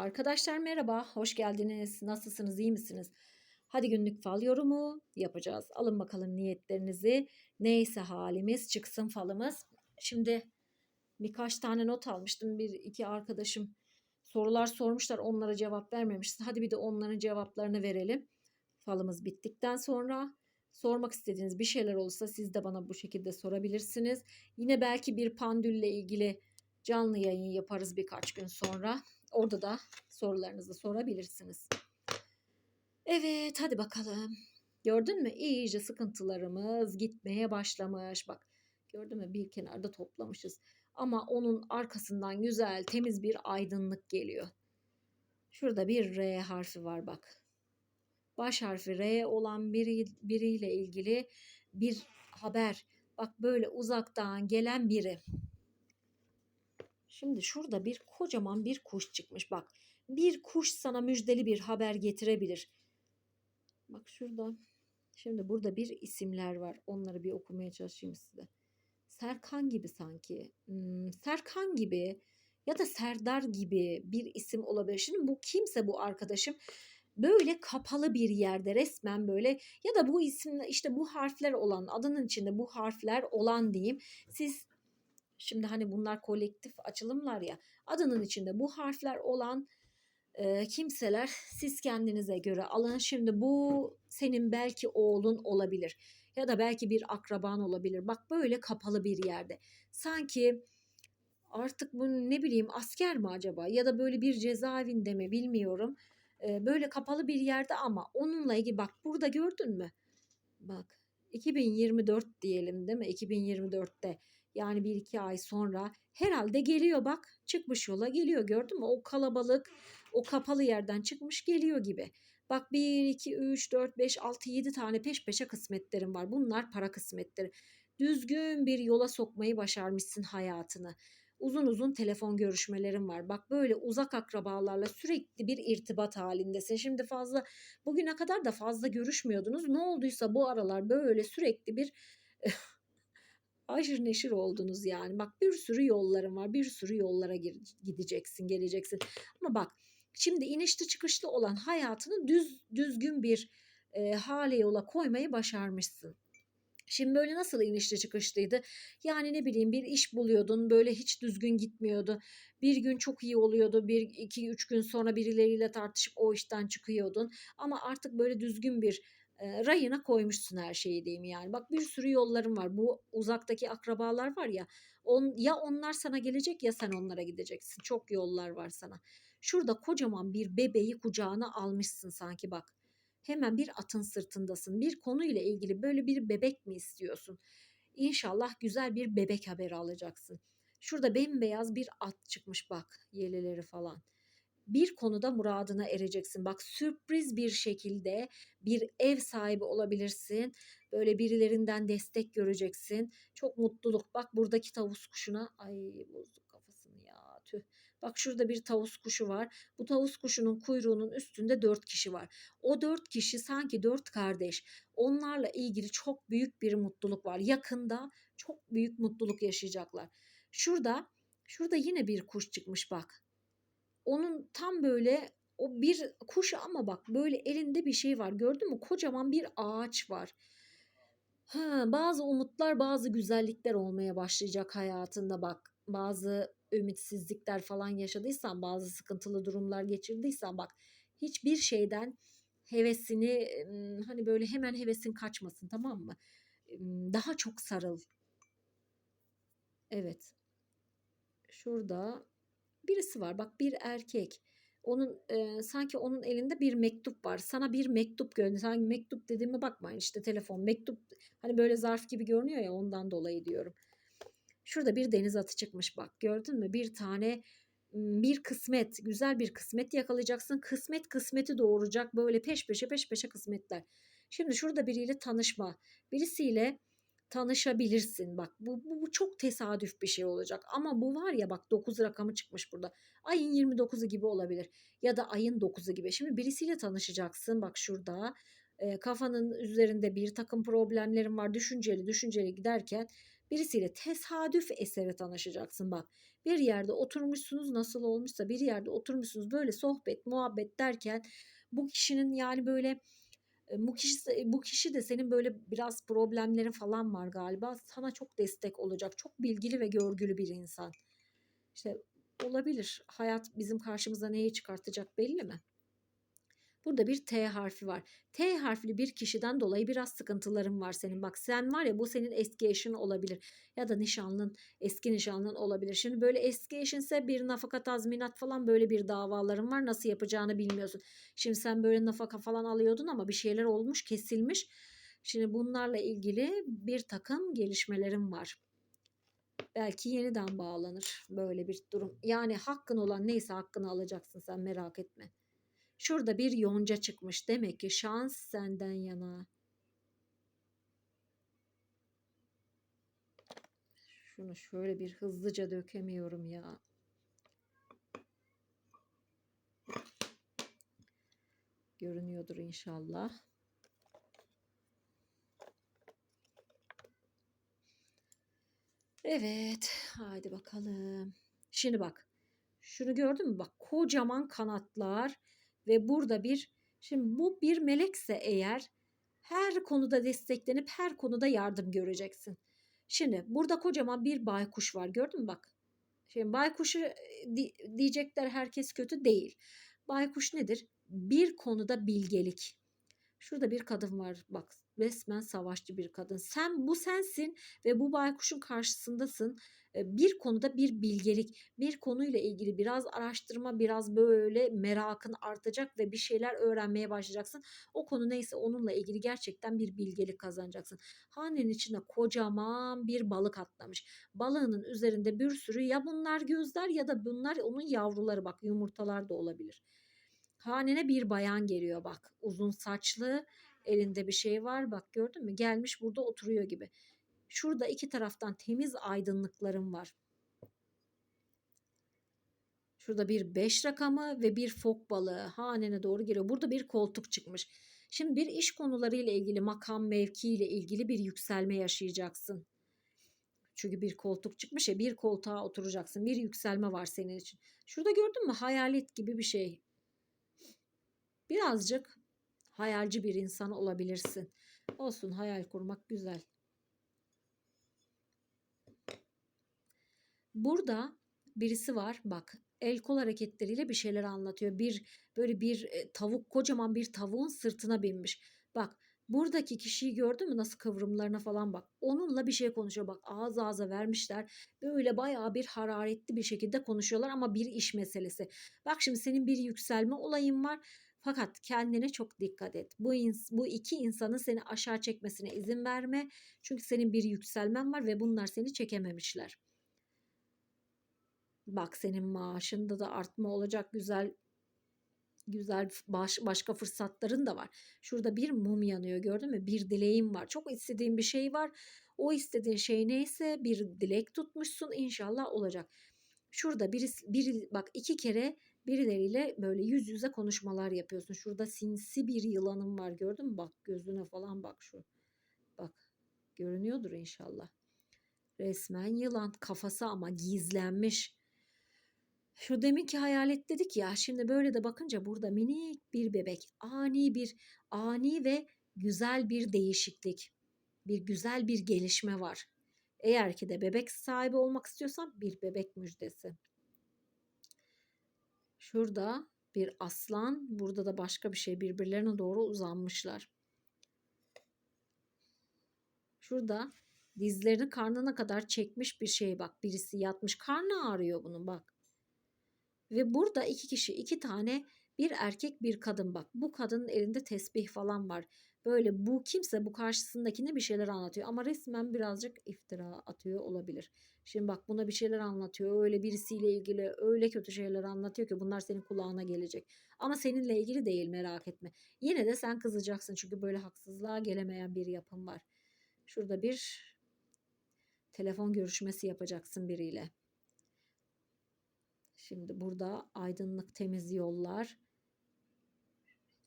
Arkadaşlar merhaba, hoş geldiniz. Nasılsınız, iyi misiniz? Hadi günlük fal yorumu yapacağız. Alın bakalım niyetlerinizi. Neyse halimiz çıksın falımız. Şimdi birkaç tane not almıştım. Bir iki arkadaşım sorular sormuşlar. Onlara cevap vermemiştim. Hadi bir de onların cevaplarını verelim. Falımız bittikten sonra sormak istediğiniz bir şeyler olursa siz de bana bu şekilde sorabilirsiniz. Yine belki bir pandülle ilgili canlı yayın yaparız birkaç gün sonra. Orada da sorularınızı sorabilirsiniz. Evet hadi bakalım. Gördün mü? İyice sıkıntılarımız gitmeye başlamış. Bak gördün mü? Bir kenarda toplamışız. Ama onun arkasından güzel temiz bir aydınlık geliyor. Şurada bir R harfi var bak. Baş harfi R olan biri, biriyle ilgili bir haber. Bak böyle uzaktan gelen biri. Şimdi şurada bir kocaman bir kuş çıkmış. Bak bir kuş sana müjdeli bir haber getirebilir. Bak şurada. Şimdi burada bir isimler var. Onları bir okumaya çalışayım size. Serkan gibi sanki. Hmm, Serkan gibi ya da Serdar gibi bir isim olabilir. Şimdi bu kimse bu arkadaşım böyle kapalı bir yerde resmen böyle ya da bu isim işte bu harfler olan adının içinde bu harfler olan diyeyim. Siz Şimdi hani bunlar kolektif açılımlar ya. Adının içinde bu harfler olan e, kimseler siz kendinize göre alın. Şimdi bu senin belki oğlun olabilir ya da belki bir akraban olabilir. Bak böyle kapalı bir yerde. Sanki artık bu ne bileyim asker mi acaba ya da böyle bir cezaevinde mi bilmiyorum. E, böyle kapalı bir yerde ama onunla ilgili bak burada gördün mü? Bak 2024 diyelim değil mi? 2024'te yani bir iki ay sonra herhalde geliyor bak çıkmış yola geliyor gördün mü? O kalabalık o kapalı yerden çıkmış geliyor gibi. Bak 1, 2, 3, 4, 5, 6, 7 tane peş peşe kısmetlerim var. Bunlar para kısmetleri. Düzgün bir yola sokmayı başarmışsın hayatını. Uzun uzun telefon görüşmelerim var. Bak böyle uzak akrabalarla sürekli bir irtibat halindesin. Şimdi fazla bugüne kadar da fazla görüşmüyordunuz. Ne olduysa bu aralar böyle sürekli bir aşırı neşir oldunuz yani. Bak bir sürü yolların var. Bir sürü yollara gideceksin, geleceksin. Ama bak şimdi inişli çıkışlı olan hayatını düz düzgün bir e, hale yola koymayı başarmışsın. Şimdi böyle nasıl inişli çıkışlıydı? Yani ne bileyim bir iş buluyordun böyle hiç düzgün gitmiyordu. Bir gün çok iyi oluyordu. Bir, iki, üç gün sonra birileriyle tartışıp o işten çıkıyordun. Ama artık böyle düzgün bir rayına koymuşsun her şeyi diyeyim yani. Bak bir sürü yolların var. Bu uzaktaki akrabalar var ya. On, ya onlar sana gelecek ya sen onlara gideceksin. Çok yollar var sana. Şurada kocaman bir bebeği kucağına almışsın sanki bak. Hemen bir atın sırtındasın. Bir konuyla ilgili böyle bir bebek mi istiyorsun? İnşallah güzel bir bebek haberi alacaksın. Şurada bembeyaz bir at çıkmış bak yeleleri falan bir konuda muradına ereceksin. Bak sürpriz bir şekilde bir ev sahibi olabilirsin. Böyle birilerinden destek göreceksin. Çok mutluluk. Bak buradaki tavus kuşuna ay bozduk kafasını ya tüh. Bak şurada bir tavus kuşu var. Bu tavus kuşunun kuyruğunun üstünde dört kişi var. O dört kişi sanki dört kardeş. Onlarla ilgili çok büyük bir mutluluk var. Yakında çok büyük mutluluk yaşayacaklar. Şurada şurada yine bir kuş çıkmış bak onun tam böyle o bir kuş ama bak böyle elinde bir şey var gördün mü? Kocaman bir ağaç var. Ha, bazı umutlar, bazı güzellikler olmaya başlayacak hayatında bak. Bazı ümitsizlikler falan yaşadıysan, bazı sıkıntılı durumlar geçirdiysen bak hiçbir şeyden hevesini hani böyle hemen hevesin kaçmasın tamam mı? Daha çok sarıl. Evet. Şurada birisi var. Bak bir erkek. Onun e, sanki onun elinde bir mektup var. Sana bir mektup gönder. Sanki mektup dediğime bakmayın işte telefon mektup hani böyle zarf gibi görünüyor ya ondan dolayı diyorum. Şurada bir deniz atı çıkmış bak gördün mü? Bir tane bir kısmet, güzel bir kısmet yakalayacaksın. Kısmet kısmeti doğuracak böyle peş peşe peş peşe kısmetler. Şimdi şurada biriyle tanışma, birisiyle tanışabilirsin. Bak bu, bu, bu çok tesadüf bir şey olacak. Ama bu var ya bak 9 rakamı çıkmış burada. Ayın 29'u gibi olabilir. Ya da ayın 9'u gibi. Şimdi birisiyle tanışacaksın. Bak şurada e, kafanın üzerinde bir takım problemlerin var. Düşünceli düşünceli giderken Birisiyle tesadüf eseri tanışacaksın bak. Bir yerde oturmuşsunuz nasıl olmuşsa bir yerde oturmuşsunuz böyle sohbet muhabbet derken bu kişinin yani böyle bu kişi, bu kişi de senin böyle biraz problemlerin falan var galiba. Sana çok destek olacak. Çok bilgili ve görgülü bir insan. İşte olabilir. Hayat bizim karşımıza neyi çıkartacak belli mi? Burada bir T harfi var. T harfli bir kişiden dolayı biraz sıkıntıların var senin. Bak sen var ya bu senin eski eşin olabilir. Ya da nişanlın, eski nişanlın olabilir. Şimdi böyle eski eşinse bir nafaka tazminat falan böyle bir davaların var. Nasıl yapacağını bilmiyorsun. Şimdi sen böyle nafaka falan alıyordun ama bir şeyler olmuş, kesilmiş. Şimdi bunlarla ilgili bir takım gelişmelerim var. Belki yeniden bağlanır böyle bir durum. Yani hakkın olan neyse hakkını alacaksın sen merak etme. Şurada bir yonca çıkmış. Demek ki şans senden yana. Şunu şöyle bir hızlıca dökemiyorum ya. Görünüyordur inşallah. Evet, haydi bakalım. Şimdi bak. Şunu gördün mü? Bak kocaman kanatlar ve burada bir şimdi bu bir melekse eğer her konuda desteklenip her konuda yardım göreceksin. Şimdi burada kocaman bir baykuş var gördün mü bak. Şimdi baykuşu diyecekler herkes kötü değil. Baykuş nedir? Bir konuda bilgelik. Şurada bir kadın var bak resmen savaşçı bir kadın. Sen bu sensin ve bu baykuşun karşısındasın bir konuda bir bilgelik, bir konuyla ilgili biraz araştırma, biraz böyle merakın artacak ve bir şeyler öğrenmeye başlayacaksın. O konu neyse onunla ilgili gerçekten bir bilgelik kazanacaksın. Hanenin içinde kocaman bir balık atlamış. Balığının üzerinde bir sürü ya bunlar gözler ya da bunlar onun yavruları bak yumurtalar da olabilir. Hanene bir bayan geliyor bak uzun saçlı elinde bir şey var bak gördün mü gelmiş burada oturuyor gibi. Şurada iki taraftan temiz aydınlıklarım var. Şurada bir 5 rakamı ve bir fok balığı hanene doğru geliyor. Burada bir koltuk çıkmış. Şimdi bir iş konularıyla ilgili makam mevki ile ilgili bir yükselme yaşayacaksın. Çünkü bir koltuk çıkmış ya bir koltuğa oturacaksın. Bir yükselme var senin için. Şurada gördün mü hayalet gibi bir şey. Birazcık hayalci bir insan olabilirsin. Olsun hayal kurmak güzel. Burada birisi var bak el kol hareketleriyle bir şeyler anlatıyor. Bir böyle bir e, tavuk kocaman bir tavuğun sırtına binmiş. Bak buradaki kişiyi gördün mü nasıl kıvrımlarına falan bak. Onunla bir şey konuşuyor bak ağız ağza vermişler. Böyle bayağı bir hararetli bir şekilde konuşuyorlar ama bir iş meselesi. Bak şimdi senin bir yükselme olayın var. Fakat kendine çok dikkat et. Bu, ins bu iki insanın seni aşağı çekmesine izin verme. Çünkü senin bir yükselmen var ve bunlar seni çekememişler. Bak senin maaşında da artma olacak güzel güzel baş, başka fırsatların da var. Şurada bir mum yanıyor gördün mü? Bir dileğin var. Çok istediğin bir şey var. O istediğin şey neyse bir dilek tutmuşsun inşallah olacak. Şurada biri, biri bak iki kere birileriyle böyle yüz yüze konuşmalar yapıyorsun. Şurada sinsi bir yılanın var gördün mü? Bak gözüne falan bak şu. Bak görünüyordur inşallah. Resmen yılan kafası ama gizlenmiş. Şu deminki hayalet dedik ya şimdi böyle de bakınca burada minik bir bebek ani bir ani ve güzel bir değişiklik bir güzel bir gelişme var. Eğer ki de bebek sahibi olmak istiyorsan bir bebek müjdesi. Şurada bir aslan, burada da başka bir şey birbirlerine doğru uzanmışlar. Şurada dizlerini karnına kadar çekmiş bir şey bak. Birisi yatmış. Karnı ağrıyor bunun bak. Ve burada iki kişi, iki tane bir erkek bir kadın bak. Bu kadının elinde tesbih falan var. Böyle bu kimse bu karşısındakine bir şeyler anlatıyor ama resmen birazcık iftira atıyor olabilir. Şimdi bak buna bir şeyler anlatıyor. Öyle birisiyle ilgili öyle kötü şeyler anlatıyor ki bunlar senin kulağına gelecek. Ama seninle ilgili değil merak etme. Yine de sen kızacaksın çünkü böyle haksızlığa gelemeyen bir yapım var. Şurada bir telefon görüşmesi yapacaksın biriyle. Şimdi burada aydınlık temiz yollar.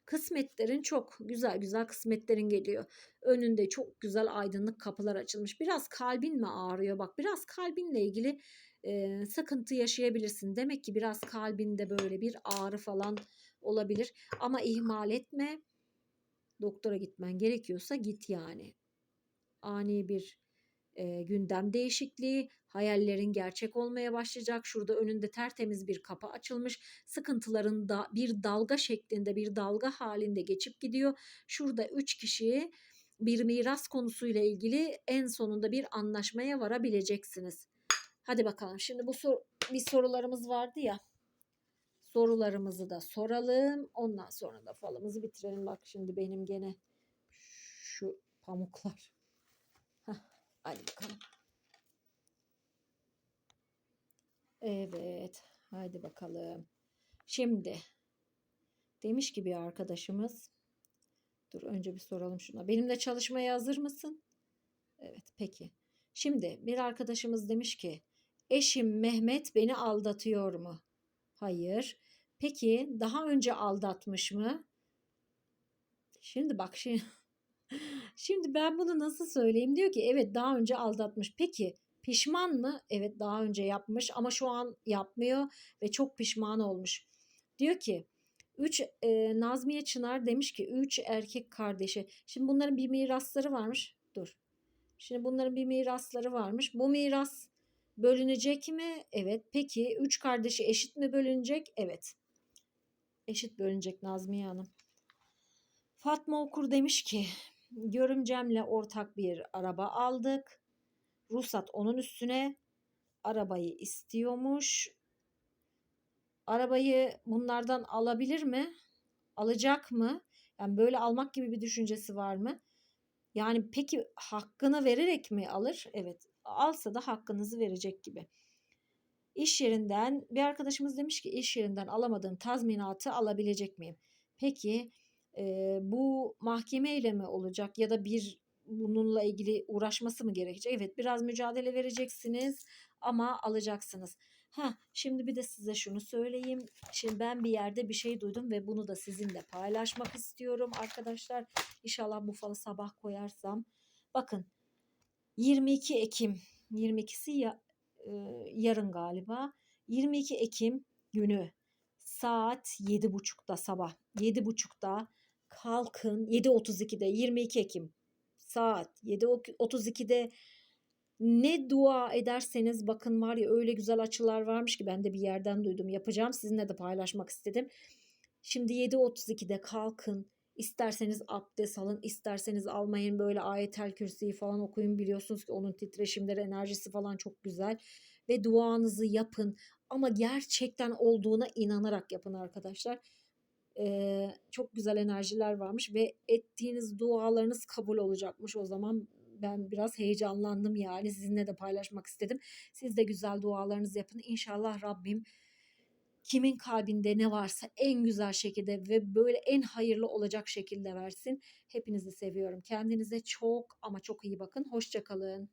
Kısmetlerin çok güzel güzel kısmetlerin geliyor. Önünde çok güzel aydınlık kapılar açılmış. Biraz kalbin mi ağrıyor? Bak biraz kalbinle ilgili e, sıkıntı yaşayabilirsin. Demek ki biraz kalbinde böyle bir ağrı falan olabilir. Ama ihmal etme. Doktora gitmen gerekiyorsa git yani. Ani bir e, gündem değişikliği, hayallerin gerçek olmaya başlayacak. Şurada önünde tertemiz bir kapı açılmış. Sıkıntıların da bir dalga şeklinde, bir dalga halinde geçip gidiyor. Şurada üç kişi bir miras konusuyla ilgili en sonunda bir anlaşmaya varabileceksiniz. Hadi bakalım. Şimdi bu sor bir sorularımız vardı ya. Sorularımızı da soralım. Ondan sonra da falımızı bitirelim. Bak şimdi benim gene şu pamuklar. Hadi bakalım. Evet. Haydi bakalım. Şimdi demiş ki bir arkadaşımız. Dur önce bir soralım şuna. Benimle çalışmaya hazır mısın? Evet peki. Şimdi bir arkadaşımız demiş ki eşim Mehmet beni aldatıyor mu? Hayır. Peki daha önce aldatmış mı? Şimdi bak şimdi Şimdi ben bunu nasıl söyleyeyim? Diyor ki evet daha önce aldatmış. Peki pişman mı? Evet daha önce yapmış ama şu an yapmıyor ve çok pişman olmuş. Diyor ki 3 e, Nazmiye Çınar demiş ki 3 erkek kardeşi. Şimdi bunların bir mirasları varmış. Dur. Şimdi bunların bir mirasları varmış. Bu miras bölünecek mi? Evet. Peki 3 kardeşi eşit mi bölünecek? Evet. Eşit bölünecek Nazmiye Hanım. Fatma Okur demiş ki görümcemle ortak bir araba aldık. Ruhsat onun üstüne arabayı istiyormuş. Arabayı bunlardan alabilir mi? Alacak mı? Yani böyle almak gibi bir düşüncesi var mı? Yani peki hakkını vererek mi alır? Evet. Alsa da hakkınızı verecek gibi. İş yerinden bir arkadaşımız demiş ki iş yerinden alamadığım tazminatı alabilecek miyim? Peki e, bu mahkemeyle mi olacak ya da bir bununla ilgili uğraşması mı gerekecek? Evet biraz mücadele vereceksiniz ama alacaksınız. Ha, şimdi bir de size şunu söyleyeyim. Şimdi ben bir yerde bir şey duydum ve bunu da sizinle paylaşmak istiyorum arkadaşlar. İnşallah bu falı sabah koyarsam. Bakın 22 Ekim 22'si ya, e, yarın galiba. 22 Ekim günü saat 7.30'da sabah 7.30'da kalkın 7.32'de 22 Ekim saat 7.32'de ne dua ederseniz bakın var ya öyle güzel açılar varmış ki ben de bir yerden duydum yapacağım sizinle de paylaşmak istedim. Şimdi 7.32'de kalkın isterseniz abdest alın isterseniz almayın böyle ayetel kürsüyü falan okuyun biliyorsunuz ki onun titreşimleri enerjisi falan çok güzel ve duanızı yapın ama gerçekten olduğuna inanarak yapın arkadaşlar. Ee, çok güzel enerjiler varmış ve ettiğiniz dualarınız kabul olacakmış o zaman ben biraz heyecanlandım yani sizinle de paylaşmak istedim. Siz de güzel dualarınızı yapın. İnşallah Rabbim kimin kalbinde ne varsa en güzel şekilde ve böyle en hayırlı olacak şekilde versin. Hepinizi seviyorum. Kendinize çok ama çok iyi bakın. Hoşçakalın.